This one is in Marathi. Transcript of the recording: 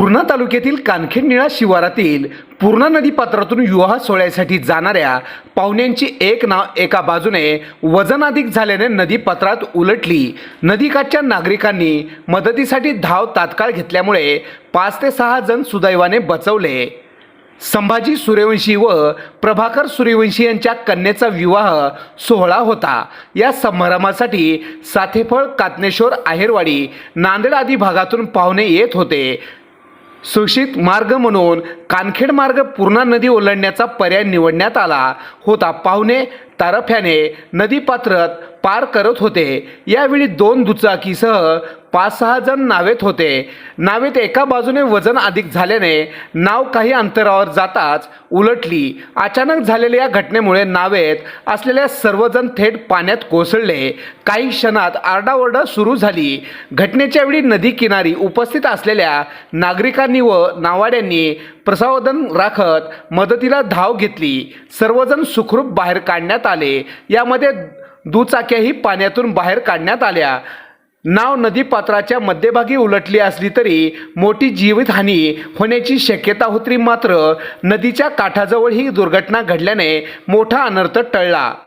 पूर्णा तालुक्यातील कानखेडनिळा शिवारातील पूर्णा नदीपात्रातून विवाह सोहळ्यासाठी जाणाऱ्या पाहुण्यांची एक नाव एका बाजूने वजन अधिक झाल्याने नदीपात्रात उलटली. नदीकाठच्या नागरिकांनी मदतीसाठी धाव तात्काळ घेतल्यामुळे पाच ते सहा जण सुदैवाने बचवले. संभाजी सूर्यवंशी व प्रभाकर सूर्यवंशी यांच्या कन्येचा विवाह सोहळा होता. या समारंभासाठी साथेफळ कातनेश्वर आहेरवाडी नांदेड आदी भागातून पाहुणे येत होते. सुशित मार्ग म्हणून कानखेड मार्ग पूर्णा नदी ओलांडण्याचा पर्याय निवडण्यात आला होता. पाहुणे तारफ्याने नदीपात्रात पार करत होते. यावेळी दोन दुचाकीसह पाच सहा जण नावेत होते. नावेत एका बाजूने वजन अधिक झाल्याने नाव काही अंतरावर जाताच उलटली. अचानक झालेल्या या घटनेमुळे नावेत असलेल्या सर्वजण थेट पाण्यात कोसळले. काही क्षणात आरडाओरडा सुरू झाली. घटनेच्या वेळी नदी किनारी उपस्थित असलेल्या नागरिकांनी व नावाड्यांनी प्रसावधन राखत मदतीला धाव घेतली. सर्वजण सुखरूप बाहेर काढण्यात आले. यामध्ये दुचाक्याही पाण्यातून बाहेर काढण्यात आल्या. नाव नदीपात्राच्या मध्यभागी उलटली असली तरी मोठी जीवितहानी होण्याची शक्यता होती मात्र नदीच्या काठाजवळ ही दुर्घटना घडल्याने मोठा अनर्थ टळला.